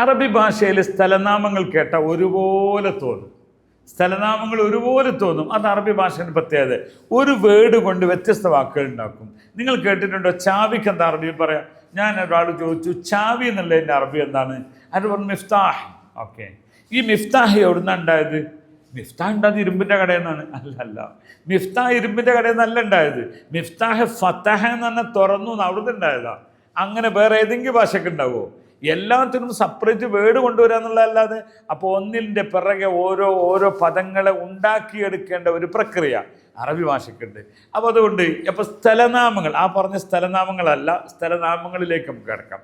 അറബി ഭാഷയിൽ സ്ഥലനാമങ്ങൾ കേട്ട ഒരുപോലെ തോന്നും. സ്ഥലനാമങ്ങൾ ഒരുപോലെ തോന്നും. അത് അറബി ഭാഷയുടെ പ്രത്യേകത. ഒരു വേർഡ് കൊണ്ട് വ്യത്യസ്ത വാക്കുകൾ ഉണ്ടാക്കും. നിങ്ങൾ കേട്ടിട്ടുണ്ടോ? ചാവിക്ക് എന്താ അറബി പറയാം? ഞാൻ ഒരാൾ ചോദിച്ചു ചാവി എന്നുള്ളതിന്റെ അറബി എന്താണ്? അത് പറഞ്ഞു മിഫ്താഹ്. ഓക്കെ. ഈ മിഫ്താഹ് എവിടുന്നാ ഉണ്ടായത്? മിഫ്താഹ് ഉണ്ടായത് ഇരുമ്പിന്റെ കടയിൽ നിന്നാണ്. അല്ല അല്ല മിഫ്താഹ് ഇരുമ്പിന്റെ കടയിൽ നിന്നല്ല ഉണ്ടായത്. മിഫ്താഹ് ഫത്തഹ എന്ന് പറഞ്ഞാൽ തുറന്നു അവിടുന്ന് ഉണ്ടായതാണ് അങ്ങനെ വേറെ ഏതെങ്കിലും ഭാഷയ്ക്ക് ഉണ്ടാവുമോ? എല്ലാത്തിനും സെപ്പറേറ്റ് വേർഡ് കൊണ്ടുവരിക എന്നുള്ളതല്ലാതെ അപ്പോൾ ഒന്നിന്റെ പിറകെ ഓരോ ഓരോ പദങ്ങളെ ഉണ്ടാക്കിയെടുക്കേണ്ട ഒരു പ്രക്രിയ അറബി ഭാഷയ്ക്കുണ്ട്. അപ്പോൾ അതുകൊണ്ട് അപ്പോൾ സ്ഥലനാമങ്ങൾ ആ പറഞ്ഞ സ്ഥലനാമങ്ങളല്ല സ്ഥലനാമങ്ങളിലേക്ക് നമുക്ക് കിടക്കാം.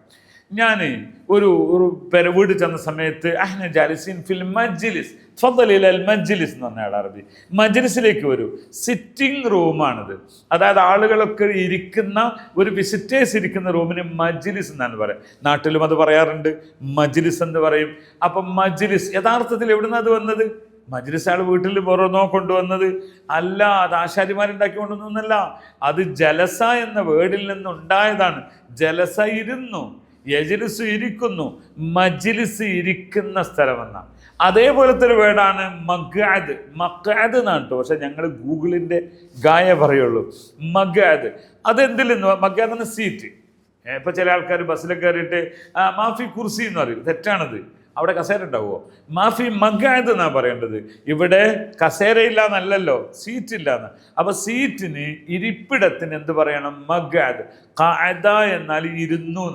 ഞാൻ ഒരു ഒരു പെര വീട് ചെന്ന സമയത്ത് അഹ്ന ജാലിസിൻ ഫിൽ മജ്ലിസ് ഫضലിൽ അൽ മജ്ലിസ് എന്ന് പറഞ്ഞാൽ അറബി. മജ്ലിസിലേക്ക് വരൂ. സിറ്റിംഗ് റൂമാണിത്. അതായത് ആളുകളൊക്കെ ഇരിക്കുന്ന ഒരു വിസിറ്റേഴ്സ് ഇരിക്കുന്ന റൂമിന് മജ്ലിസ് എന്നാണ് പറയുക നാട്ടിലും അത് പറയാറുണ്ട്. മജ്ലിസ് എന്ന് പറയും. അപ്പം മജ്ലിസ് യഥാർത്ഥത്തിൽ എവിടുന്നാ അത് വന്നത്? മജ്ലിസ് ആൾ വീട്ടിൽ പുറന്നോ കൊണ്ടുവന്നത്? അല്ല അത് ആശാരിമാരുണ്ടാക്കി കൊണ്ടുവന്നല്ല അത് ജലസ എന്ന വേർഡിൽ നിന്നുണ്ടായതാണ്. ജലസ ഇരുന്നു. യജിലിസ് ഇരിക്കുന്നു. മജിലിസ് ഇരിക്കുന്ന സ്ഥലമെന്ന. അതേപോലത്തെ ഒരു വേർഡാണ് മഗാദ് മഗാദ് എന്നാണ് കേട്ടോ. പക്ഷെ ഞങ്ങൾ ഗൂഗിളിന്റെ ഗായ പറയുള്ളൂ. മഗാദ് അതെന്തിൽ നിന്ന് മഗാദ് എന്ന സീറ്റ് ഇപ്പം ചില ആൾക്കാർ ബസ്സിൽ കയറിയിട്ട് മാഫി കുർസി എന്ന് പറയും. തെറ്റാണത്. അവിടെ കസേര ഉണ്ടാവുമോ മാഫി മഗാദ് എന്നാണ് പറയേണ്ടത്. ഇവിടെ കസേരയില്ല എന്നല്ലല്ലോ സീറ്റ് ഇല്ല എന്ന് അപ്പൊ സീറ്റിന് ഇരിപ്പിടത്തിന് എന്ത് പറയണം? മഗാദ് കായത എന്നാൽ ഇരുന്നു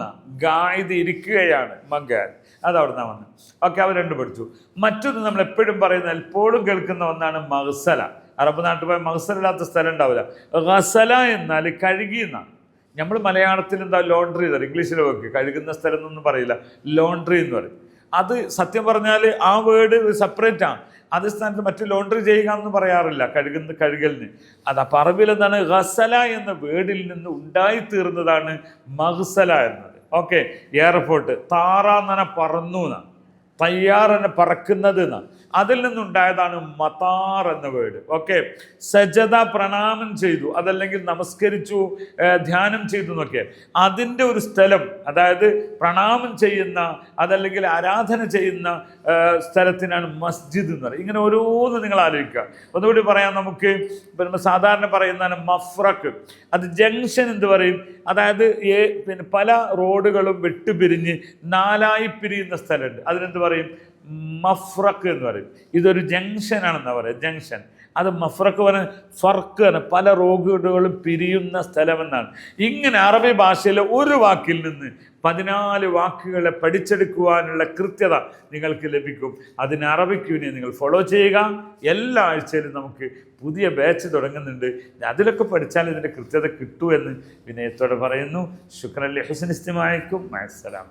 ഗായത് ഇരിക്കുകയാണ് മഗാദ് അത് അവിടെ നിന്നാണ് വന്നത് ഓക്കെ അവർ രണ്ടു പഠിച്ചു. മറ്റൊന്ന് നമ്മൾ എപ്പോഴും പറയുന്ന എപ്പോഴും കേൾക്കുന്ന ഒന്നാണ് മഹസല. അറബ് നാട്ടിൽ പോയ മഹസലില്ലാത്ത സ്ഥലം ഉണ്ടാവില്ല. ഗസല എന്നാൽ കഴുകി എന്നാണ് നമ്മൾ മലയാളത്തിൽ എന്താ ലോണ്ടറി എന്ന് ഇംഗ്ലീഷിൽ വെക്കുക കഴുകുന്ന സ്ഥലം എന്നൊന്നും പറയില്ല. ലോണ്ടറി എന്ന് പറയും. അത് സത്യം പറഞ്ഞാൽ ആ വേർഡ് സെപ്പറേറ്റ് ആണ്. അത് സ്ഥാനത്ത് മറ്റു ലോണ്ടറി ചെയ്യുക എന്ന് പറയാറില്ല കഴുകുന്ന കഴുകലിന്. അത് അപ്പം അറബിൽ എന്താണ്? ഗസല എന്ന വേർഡിൽ നിന്ന് ഉണ്ടായിത്തീർന്നതാണ് മഹ്സല എന്നത്. ഓക്കെ എയർപോർട്ട് താറാന്നനെ പറന്നു എന്നാണ് തയ്യാറെന്നെ പറക്കുന്നത് എന്നാണ് അതിൽ നിന്നുണ്ടായതാണ് മതാർ എന്ന വേർഡ്. ഓക്കെ സജത പ്രണാമം ചെയ്തു. അതല്ലെങ്കിൽ നമസ്കരിച്ചു ധ്യാനം ചെയ്തു എന്നൊക്കെ. അതിന്റെ ഒരു സ്ഥലം അതായത് പ്രണാമം ചെയ്യുന്ന അതല്ലെങ്കിൽ ആരാധന ചെയ്യുന്ന സ്ഥലത്തിനാണ് മസ്ജിദ് എന്ന് പറയുന്നത്. ഇങ്ങനെ ഓരോന്ന് നിങ്ങൾ ആലോചിക്കുക. ഒന്നുകൂടി പറയാം നമുക്ക്. പിന്നെ സാധാരണ പറയുന്നതാണ് മഫ്രക്ക് അത് ജംഗ്ഷൻ എന്ന് പറയും? അതായത് പിന്നെ പല റോഡുകളും വെട്ടുപിരിഞ്ഞ് നാലായി പിരിയുന്ന സ്ഥലമുണ്ട്. അതിനെന്ത് പറയും? മഫ്രക്ക് എന്ന് പറയും. ഇതൊരു ജംഗ്ഷനാണെന്നാണ് പറയുക ജംഗ്ഷൻ. അത് മഫ്രക്ക് പറഞ്ഞ ഫർക്ക് പല റോഡുകളും പിരിയുന്ന സ്ഥലമെന്നാണ്. ഇങ്ങനെ അറബി ഭാഷയിലെ ഒരു വാക്കിൽ നിന്ന് പതിനാല് വാക്കുകളെ പഠിച്ചെടുക്കുവാനുള്ള കൃത്യത നിങ്ങൾക്ക് ലഭിക്കും. അതിന് അറബിക്ക് വേണ്ടി നിങ്ങൾ ഫോളോ ചെയ്യുക. എല്ലാ ആഴ്ചയിലും നമുക്ക് പുതിയ ബാച്ച് തുടങ്ങുന്നുണ്ട്. അതിലൊക്കെ പഠിച്ചാൽ ഇതിന്റെ കൃത്യത കിട്ടുമെന്ന് വിനയത്തോടെ പറയുന്നു. ശുക്രല്ലി ഹുസനിസ്തിമായിക്കും മത്സലാം